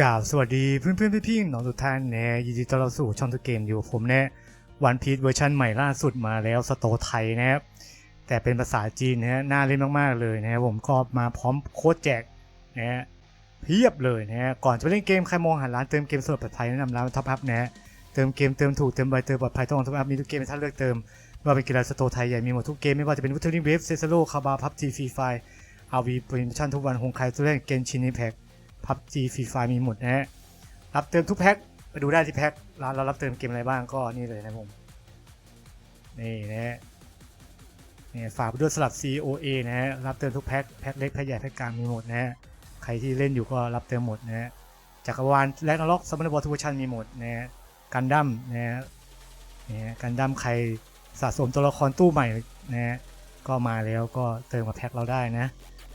กล่าวสวัสดีเพื่อนเพื่อนๆพี่ๆน้องทุกท่านแนะยินดีต้อนรับสู่ช่องทุกเกมอยู่ผมแนะวันพี e เวอร์ชันใหม่ล่าสุดมาแล้วสโตไทยนะครับแต่เป็นภาษาจีนนะฮะน่าเล่นมากๆเลยนะผมก็มาพร้อมโค้ดแจกนะฮะเพียบเลยนะฮะก่อนจะไปเล่นเกมใครมองหาร้านเติมเกมสดปลอดภัยแนะนำร้านท็อปอัพนะเติมเกมเติมถูกเติมไวเติมปลอดภัยต้องท็อปอัพมีทุกเกมให้ท่านเลือกเติมไม่ว่าเป็นกีฬาสโตไทยใหญ่มีหมดทุกเกมไม่ว่าจะเป็นวุฒลิงเวฟเซซโลคาบาพับจีฟรีไฟอาวีโปรโมชั่นทุกวันคงใครตัวเล่นเกมชินนีแพ็ค พับจีฟรีไฟมีหมดนะฮะ รับเติมทุกแพ็คไปดูได้ที่แพ็คร้านเรารับเติมเกมอะไรบ้างก็นี่เลยนะผม นี่นะฮะนี่ฝากไปด้วยสลับ COA นะฮะ รับเติมทุกแพ็ค แพ็คเล็ก แพ็คใหญ่ แพ็คกลางมีหมดนะฮะ ใครที่เล่นอยู่ก็รับเติมหมดนะฮะ จักรวาลแลกนล็อกซัมเมอร์บอลทูชันมีหมดนะฮะ กันดั้มนะฮะนะกันดั้มใครสะสมตัวละครตู้ใหม่นะฮะก็มาแล้วก็เติมกับแพ็คเราได้นะ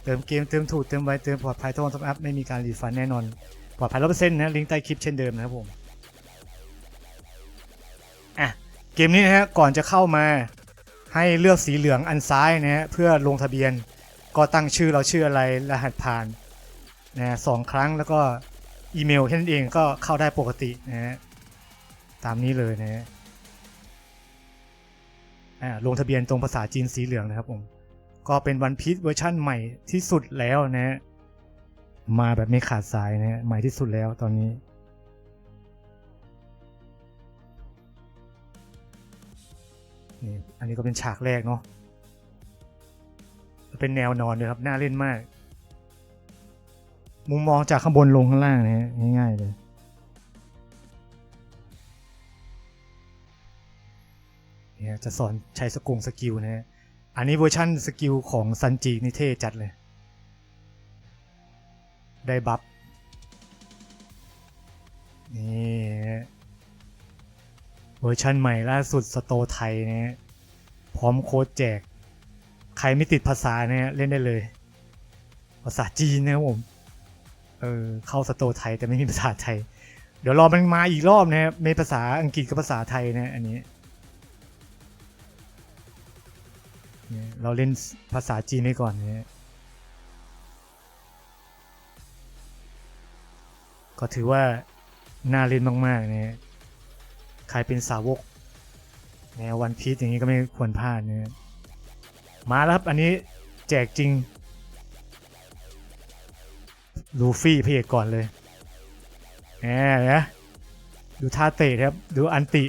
เติมเกมเติมถูกเติมไวเติมปลอดภัยทุกคนทุกอัพไม่มีการรีฟันแน่นอน ปลอดภัยร้อเปอร์เซ็นต์นะลิงก์ใต้คลิปเช่นเดิมนะครับผมอะเกมนี้นะฮะก่อนจะเข้ามาให้เลือกสีเหลืองอันซ้ายนะฮะเพื่อลงทะเบียน ก็ตั้งชื่อเราชื่ออะไรรหัสผ่านนะฮะสองครั้งแล้วก็อีเมลแค่นั้นเองก็เข้าได้ปกตินะฮะตามนี้เลยนะฮะลงทะเบียนตรงภาษาจีนสีเหลืองนะครับผม ก็เป็นวันพี e เวอร์ชั่นใหม่ที่สุดแล้วนะฮะมาแบบไม่ขาดสายนะฮะใหม่ที่สุดแล้วตอนนี้ นี่อันนี้ก็เป็นฉากแรกเนาะเป็นแนวนอนเลยครับ น่าเล่นมาก มุมมองจากข้างบนลงข้างล่างนะฮะง่ายๆเลยเนี่ยจะสอนใช้สกุงสกิลนะฮะ อันนี้เวอร์ชั่นสกิลของซันจินี่เท่จัดเลย ได้บัฟ นี่ เวอร์ชันใหม่ล่าสุดสโตไทยเนะฮะพร้อมโค้ดแจก ใครไม่ติดภาษาเนี่ยเล่นได้เลย ภาษาจีนนะครับผม เออเข้าสโตไทยแต่ไม่มีภาษาไทย เดี๋ยวรอมันมาอีกรอบนะครับในภาษาอังกฤษกับภาษาไทยนะอันนี้ เราเล่นภาษาจีนไว้ก่อนเนะก็ถือว่า น่าเล่นมาก ๆ เนะใครเป็นสาวกแนววันพีชอย่างนี้ก็ไม่ควรพลาดเนะมาแล้วครับ อันนี้แจกจริง ลูฟี่พระเอกก่อนเลยแหมนะดูท่าเตะครับ ดูอันติ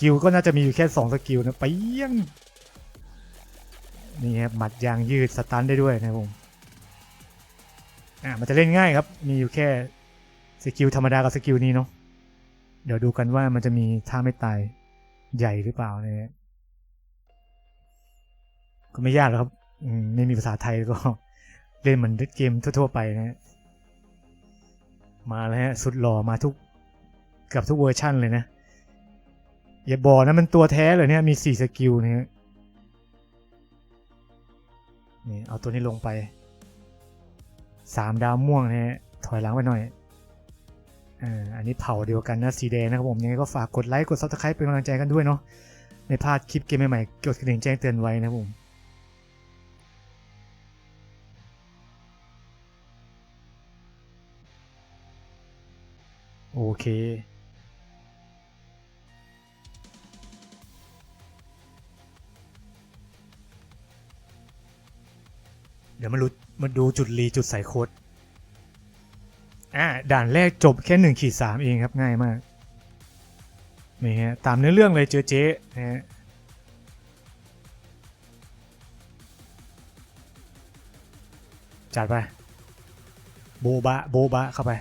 กิลก็น่าจะมีอยู่แค่2สกิลนะไปเยี่ยงนี่ครับหมัดยางยืดสตันได้ด้วยนะผมอ่ามันจะเล่นง่ายครับ มีอยู่แค่สกิลธรรมดากับสกิลนี้เนาะเดี๋ยวดูกันว่ามันจะมีท่าไม่ตายใหญ่หรือเปล่าเนี่ยก็ไม่ยากหรอกครับไม่มีภาษาไทยก็เล่นเหมือนเกมทั่ว ๆ ไปนะมาแล้วฮะสุดหล่อมาทุกเกับทุกเวอร์ชั่นเลยนะ อย่าบอกนะมันตัวแท้เลยเนี่ยมีสี่สกิลเนี่ยนี่เอาตัวนี้ลงไปสามดาวม่วงนะฮะถอยหลังไปหน่อยอ่าอันนี้เผาเดียวกันนะสีแดงนะครับผมยังไงก็ฝากกดไลค์กดซับสไครป์เป็นกำลังใจกันด้วยเนาะในพลาดคลิปเกมใหม่ๆกดกระดิ่งแจ้งเตือนไว้นะครับผมโอเค ดี๋ยวมาดูมาดูจุดรีจุดใส่โค้ดอ่าด่านแรกจบแค่หนึ่งขีดสามเองครับง่ายมากนี่ฮะตามเนื้อเรื่องเลยเจอเจ๊นะฮะจัดไป โบบะ โบบะ เข้าไป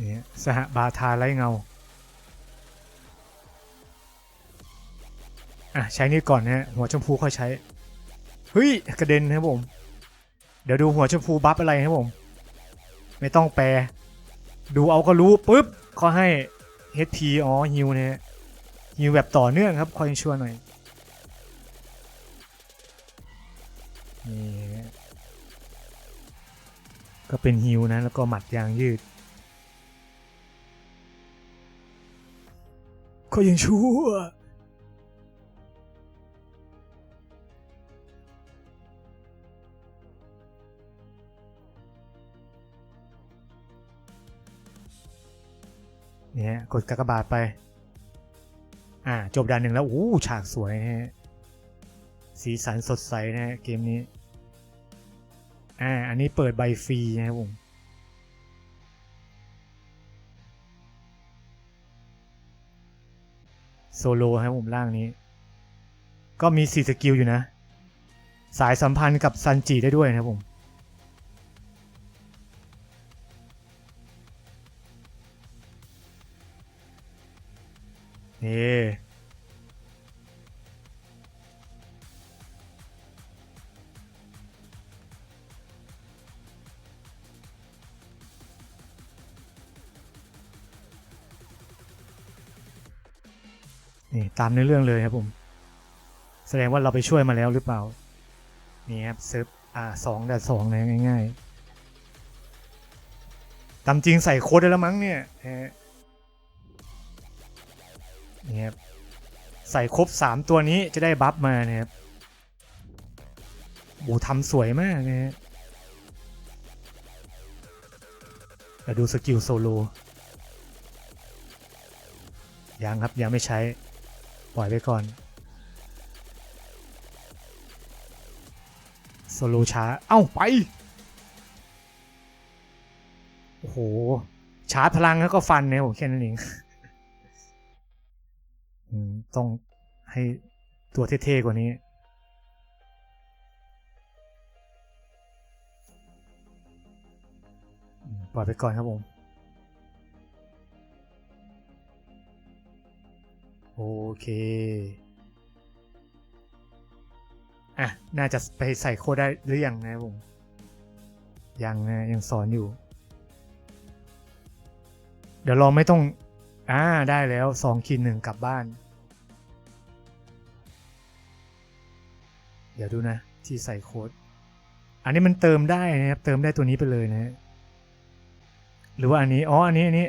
นี่สหบาทาไร้เงา อะใช้นี่ก่อนนะฮะหัวชมพูค่อยใช้เฮ้ยกระเด็นนะครับผม เดี๋ยวดูหัวชมพูบัฟอะไรนะครับผม ไม่ต้องแปล ดูเอาก็รู้ปุ๊บเขาให้ HP อ๋อฮิวนะฮะฮิวแบบต่อเนื่องครับคอยชัวร์หน่อยนี่ฮะก็เป็นฮิวนะแล้วก็หมัดยางยืดคก็ยังชั่ว กดกากบาทไป อ่า จบด่านหนึ่งแล้ว อู้ฉากสวยนะฮะ สีสันสดใสนะฮะ เกมนี้ อ่า อันนี้เปิดใบฟรีนะครับผมโซโลครับผมล่างนี้ ก็มีสี่สกิลอยู่นะ สายสัมพันธ์กับซันจิได้ด้วยนะครับผม นี่นี่ตามในเรื่องเลยครับผม แสดงว่าเราไปช่วยมาแล้วหรือเปล่า นี่ครับเซิร์ฟอ่าสองแต่สองนะง่ายๆตามจริงใส่โค้ดได้แล้วมั้งเนี่ย ฮะนี่ครับใส่ครบ 3 ตัวนี้จะได้บัฟมานะครับโอ้ทำสวยมากนะฮะเราดูสกิลโซโลยังครับยังไม่ใช้ ปล่อยไว้ก่อนโซโลช้า เอ้า ไป โอ้โหชาร์จพลังแล้วก็ฟันเนี่ยผมแค่นั้นเอง ต้องให้ตัวเท่ๆกว่านี้ปล่อยไปก่อนครับผม โอเค อะ น่าจะไปใส่โค้ดได้หรือยังนะบผม ยังนะยังสอนอยู่ เดี๋ยวลองไม่ต้อง อ่า ได้แล้วสองขีดหนึ่งกลับบ้าน เดี๋ยวดูนะที่ใส่โค้ด อันนี้มันเติมได้นะครับ เติมได้ตัวนี้ไปเลยนะ หรือว่าอันนี้ อ๋อ อันนี้ อันนี้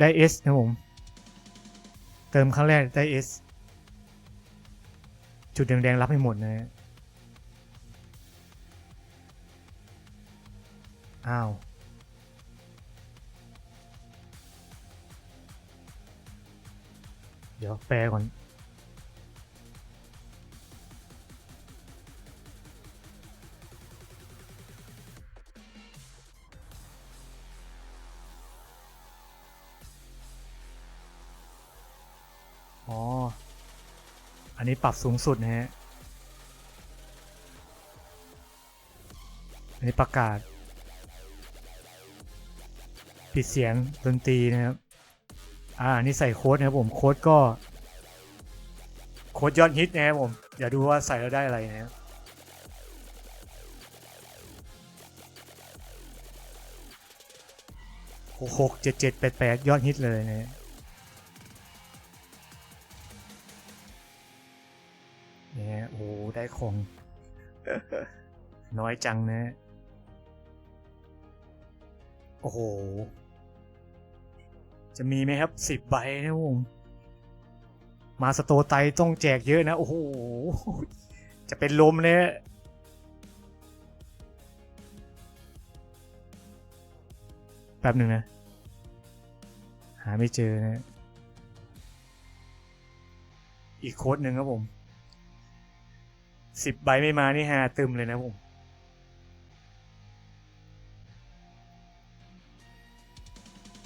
ได้ S นะผม เติมครั้งแรกได้ S จุดแดงๆรับให้หมดนะฮะอ้าวเดี๋ยวแปลก่อน อ๋อ อันนี้ปรับสูงสุดนะฮะ อันนี้ประกาศ ปิดเสียงดนตรีนะครับ อ่านี่ใส่โค้ดนะครับผม โค้ดก็ โค้ดยอดฮิตนะครับผม อย่าดูว่าใส่แล้วได้อะไรนะครับหกหกเจ็ดเจ็ดแปดแปดยอดฮิตเลยนะ ได้ของ น้อยจังนะ โอ้โห จะมีไหมครับสิบใบนะผมมาสโตไตต้องแจกเยอะนะ โอ้โห จะเป็นลมเลยแป๊บหนึ่งนะ หาไม่เจอนะ อีกโค้ดหนึ่งครับผม สิบใบไม่มานี่ฮาตึมเลยนะผม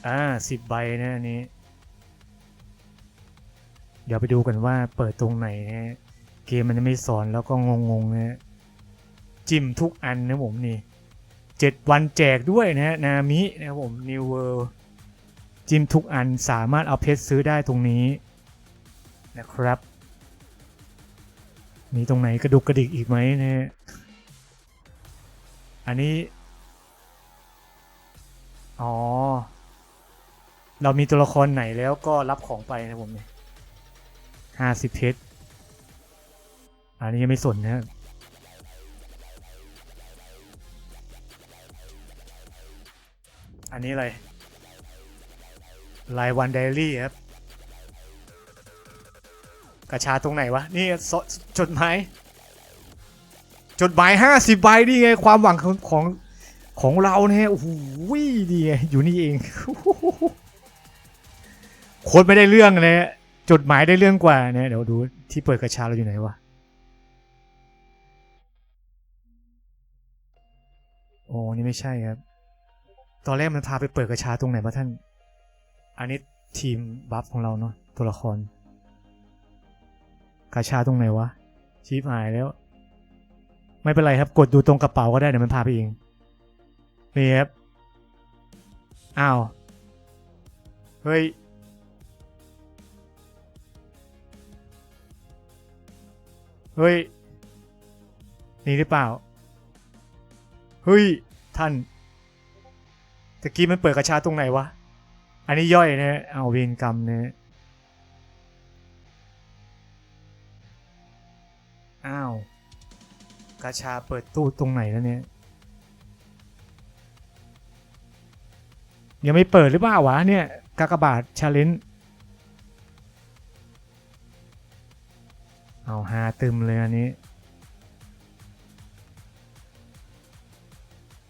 อ่าสิบใบนะอันนี้ เดี๋ยวไปดูกันว่าเปิดตรงไหนนะฮะเกมมันจะไม่สอนแล้วก็งงๆนะฮะจิ้มทุกอันนะผมนี่เจ็ดวันแจกด้วยนะฮะนามินะครับผม New World จิ้มทุกอันสามารถเอาเพชรซื้อได้ตรงนี้นะครับ มีตรงไหนกระดุกกระดิกอีกไหมนะฮะอันนี้ อ๋อ เรามีตัวละครไหนแล้วก็รับของไปนะผมเนี่ยห้าสิบเพชรอันนี้ยังไม่สนนะอันนี้อะไรรายวันไดอารี่ครับ กระชาตรงไหนวะ นี่สจดหมายจดหมายห้าสิบใบนี่ไงความหวังของของของเราเนี่ยโอ้โหดีไงอยู่นี่เองโคตรไม่ได้เรื่องเลยจดหมายได้เรื่องกว่าเนี่ยเดี๋ยวดูที่เปิดกระชาเราอยู่ไหนวะโอ้นี่ไม่ใช่ครับ ตอนแรกมันพาไปเปิดกระชาตรงไหนวะท่าน อันนี้ทีมบัฟของเราเนาะตัวละคร กาชาตรงไหนวะชีพหายแล้ว ไม่เป็นไรครับ กดดูตรงกระเป๋าก็ได้เดี๋ยวมันพาไปเองนี่ครับอ้าวเฮ้ยเฮ้ย นี่หรือเปล่า เฮ้ย ท่านตะกี้มันเปิดกระชาตรงไหนวะ อันนี้ย่อยนะเอาเวรกรรมนะ อ้าว กาชาเปิดตู้ตรงไหนแล้วเนี่ย ยังไม่เปิดหรือเปล่าวะเนี่ย กากบาทชาเลนเอาหาตึมเลยอันนี้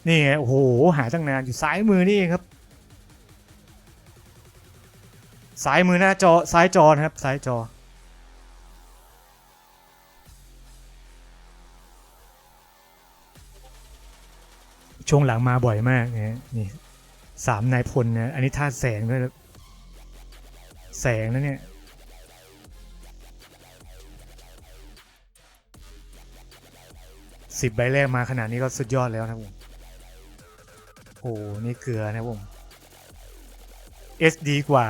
นี่ไงโอ้โห หาตั้งนานอยู่ซ้ายมือนี่เองครับซ้ายมือหน้าจอซ้ายจอนะครับซ้ายจอ ช่วงหลังมาบ่อยมากนะนี่สามนายพลเนะอันนี้ท่าตุแสงด้วยแสงนะเนี่ยสิบใบแรกมาขนาดนี้ก็สุดยอดแล้วนะครับผมโอ้นี่เกลือนะผม SD กว่า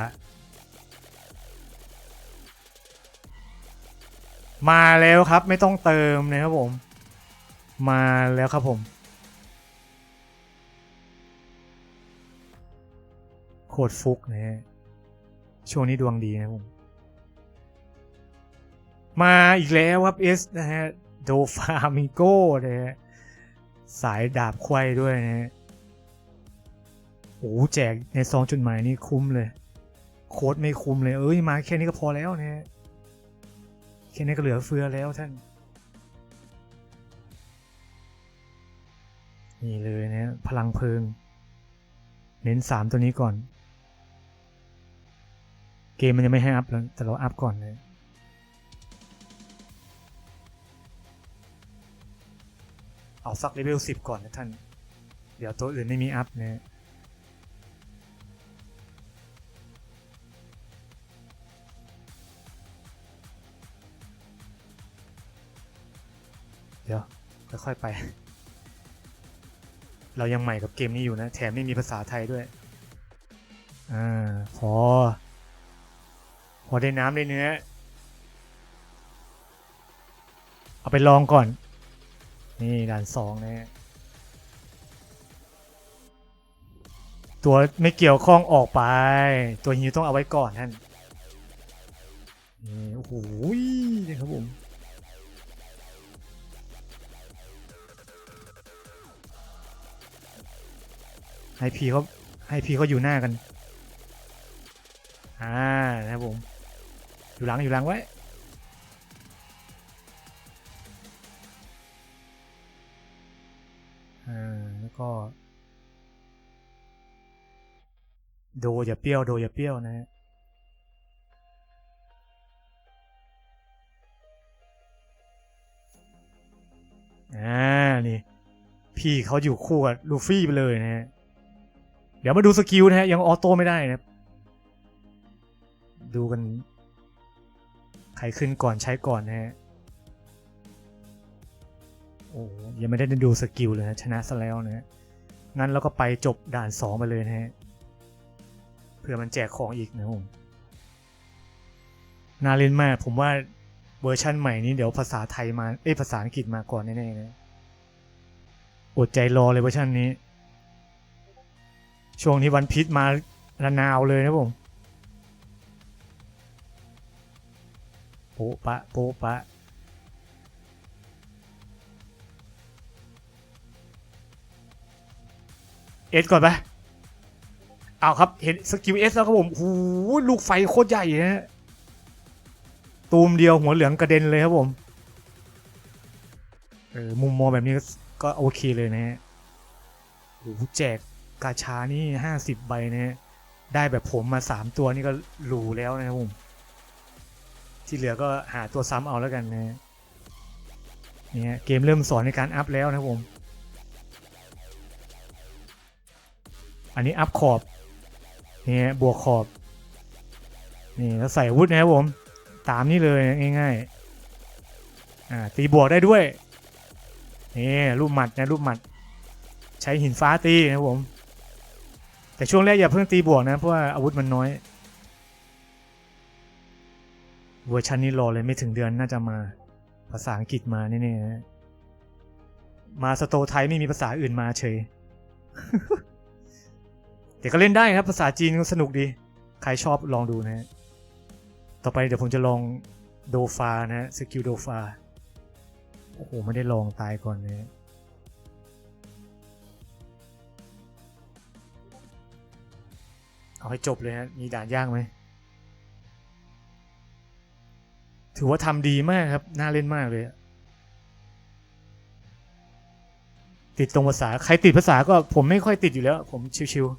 มาแล้วครับไม่ต้องเติมนะครับผม มาแล้วครับผม โคตรฟุกนะฮะช่วงนี้ดวงดีนะผมมาอีกแล้วครับ S นะฮะโดฟามิโก้นะฮะสายดาบควายด้วยนะฮะโอ้แจกในซองจดหมายนี่คุ้มเลย โค้ดไม่คุ้มเลย เอ้ยมาแค่นี้ก็พอแล้วนะฮะแค่นี้ก็เหลือเฟือแล้วท่าน นี่เลยนะพลังเพลิง เน้นสามตัวนี้ก่อน เกมมันยังไม่ให้อัพแล้วแต่เราอัพก่อนเลยเอาสักเลเวลสิบก่อนนะท่าน เดี๋ยวตัวอื่นไม่มีอัพนะเดี๋ยว ค่อยๆไป เรายังใหม่กับเกมนี้อยู่นะ แถมไม่มีภาษาไทยด้วย อ่า พอ อได้น้ำได้เนื้อ เอาไปลองก่อน นี่ด่านสองนะฮะตัวไม่เกี่ยวข้องออกไป ตัวฮิวต้องเอาไว้ก่อนท่านนี่โอ้โหนี่ครับผมให้พีเขาให้พีเขาอยู่หน้ากัน อ่านะครับผม อยู่หลังอยู่หลังไว้อ่าแล้วก็ โดอย่าเปรี้ยว โดอย่าเปรี้ยวนะฮะอ่า นี่ พี่เขาอยู่คู่กับลูฟี่ไปเลยนะฮะ เดี๋ยวมาดูสกิลนะฮะ ยังออโต้ไม่ได้นะ ดูกัน รขึ้นก่อนใช้ก่อนนะฮะโอ้ยังไม่ได้ดูสกิลเลยนะชนะซะแล้วนะฮะงั้นเราก็ไปจบด่านสองไปเลยนะฮะเพื่อมันแจกของอีกนะผมน่าเล่นมากผมว่าเวอร์ชั่นใหม่นี้เดี๋ยวภาษาไทยมาเอ้ภาษาอังกฤษมาก่อนแน่ๆนะอดใจรอเลยเวอร์ชันนี้ ช่วงนี้วันพิษมาระนาวเลยนะผม ป๊ะปะโป๊ะปะเอสก่อนไปเอาครับ เห็นสกิลเอสแล้วครับผมโอ้โหลูกไฟโคตรใหญ่นะฮะตูมเดียวหัวเหลืองกระเด็นเลยครับผมเออมุมมองแบบนี้ก็โอเคเลยนะฮะโอ้แจกกาชานี่ห้าสิบใบนะฮะได้แบบผมมาสามตัวนี่ก็หรูแล้วนะครับผม ที่เหลือก็หาตัวซ้ำเอาแล้วกันนะเนี่ยเกมเริ่มสอนในการอัพแล้วนะผม อันนี้อัพขอบเนี่ยบวกขอบนี่แล้วใส่อาวุธนะครับผม ตามนี้เลยง่ายๆอ่าตีบวกได้ด้วยนี่รูปหมัดนะรูปหมัด ใช้หินฟ้าตีนะครับผม แต่ช่วงแรกอย่าเพิ่งตีบวกนะเพราะว่าอาวุธมันน้อย เวอร์ชันนี้รอเลยไม่ถึงเดือนน่าจะมาภาษาอังกฤษมาแน่ๆนะมาสโตไทยไม่มีภาษาอื่นมาเฉยแต่ก็เล่นได้ครับ ภาษาจีนก็สนุกดี ใครชอบลองดูนะฮะ ต่อไปเดี๋ยวผมจะลองโดฟานะฮะสกิลโดฟา โอ้โห ไม่ได้ลองตายก่อนเลยเอาให้จบเลยฮะ มีด่านยากไหม ถือว่าทำดีมากครับ น่าเล่นมากเลย ติดตรงภาษา ใครติดภาษาก็ผมไม่ค่อยติดอยู่แล้ว ผมชิวๆ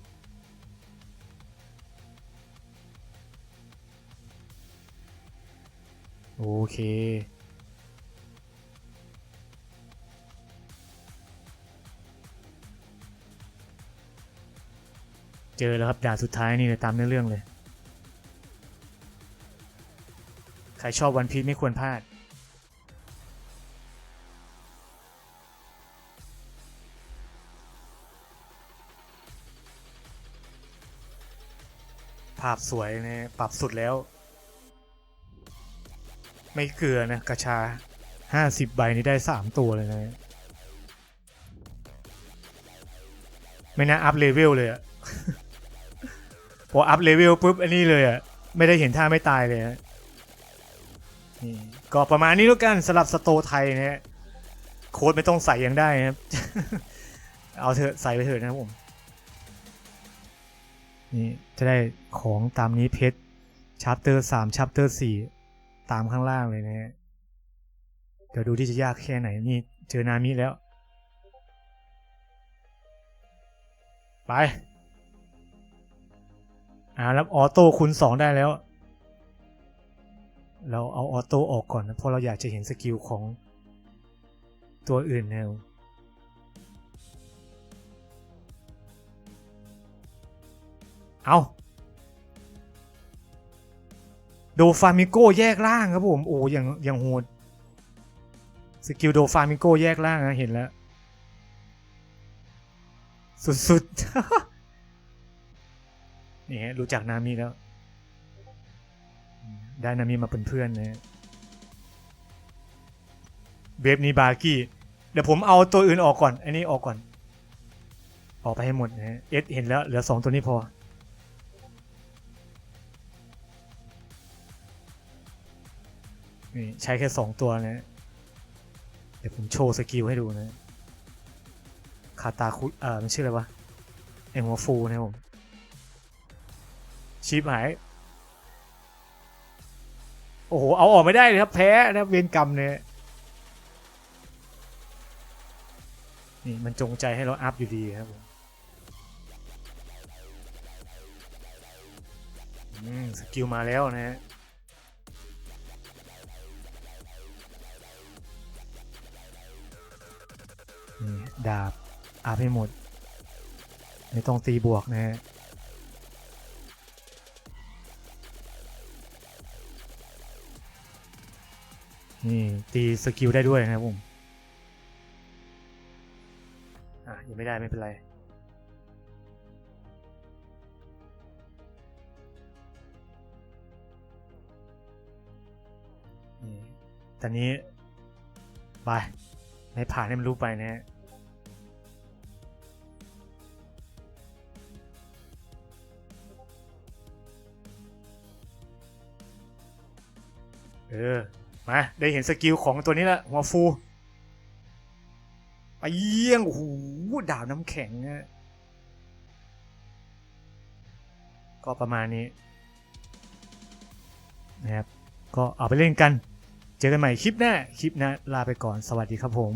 โอเค เจอแล้วครับด่านสุดท้ายนี่เลยตามเนื้อเรื่องเลย รชอบวันพีชไม่ควรพลาด ภาพสวยนะปรับสุดแล้ว ไม่เกลือนะกระชาห้าสิบใบนี่ได้สามตัวเลยนะ ไม่น่าอัพเลเวลเลยอะพออัพเลเวลปุ๊บอันนี้เลยอะไม่ได้เห็นท่าไม่ตายเลยฮะ นี่ก็ประมาณนี้แล้วกันสำหรับสโตไทยนะฮะโค้ดไม่ต้องใส่ยังได้นะครับ เอาเถอะใส่ไปเถอะนะครับผม นี่จะได้ของตามนี้เพชรชัปเตอร์สามชัปเตอร์สี่ตามข้างล่างเลยนะฮะเดี๋ยวดูที่จะยากแค่ไหนนี่เจอนามิแล้ว ไปอ่าแล้วออโต้คูณสองได้แล้ว เราเอาออโต้ออกก่อนนะเพราะเราอยากจะเห็นสกิลของตัวอื่นแนวเอาโดฟามิโกแยกล่างครับผม โอ้ยังยังโหดสกิลโดฟามิโกแยกล่างนะเห็นแล้ว สุดๆ นี่ฮะรู้จักนามิแล้ว ได้นามิมาเป็นเพื่อนนะเวฟนี้บาร์กี้ เดี๋ยวผมเอาตัวอื่นออกก่อน อันนี้ออกก่อน ออกไปให้หมดนะเอสเห็นแล้ว เหลือสองตัวนี้พอ นี่ใช้แค่สองตัวนะ เดี๋ยวผมโชว์สกิลให้ดูนะคาตาคุเอ่อมันชื่ออะไรวะ เอ็มวฟูนะผมชิปหาย อ้โห เอาออกไม่ได้เลยครับ แพ้นะเวรกรรมเนี่ย นี่มันจงใจให้เราอัพอยู่ดีครับผมอืมสกิลมาแล้วนะฮะนี่ดาบอาบให้หมด ไม่ต้องตีบวกนะฮะ นี่ตีสกิลได้ด้วยนะครับผม อะยังไม่ได้ไม่เป็นไร นี่ตอนนี้ ไปไม่ผ่านให้มันรู้ไปนะฮะเออ มาได้เห็นสกิลของตัวนี้ละหัวฟูไปเยี่ยงโอ้โหดาวน้ำแข็งก็ประมาณนี้นะครับก็เอาไปเล่นกัน เจอกันใหม่คลิปหน้า คลิปหน้าลาไปก่อนสวัสดีครับผม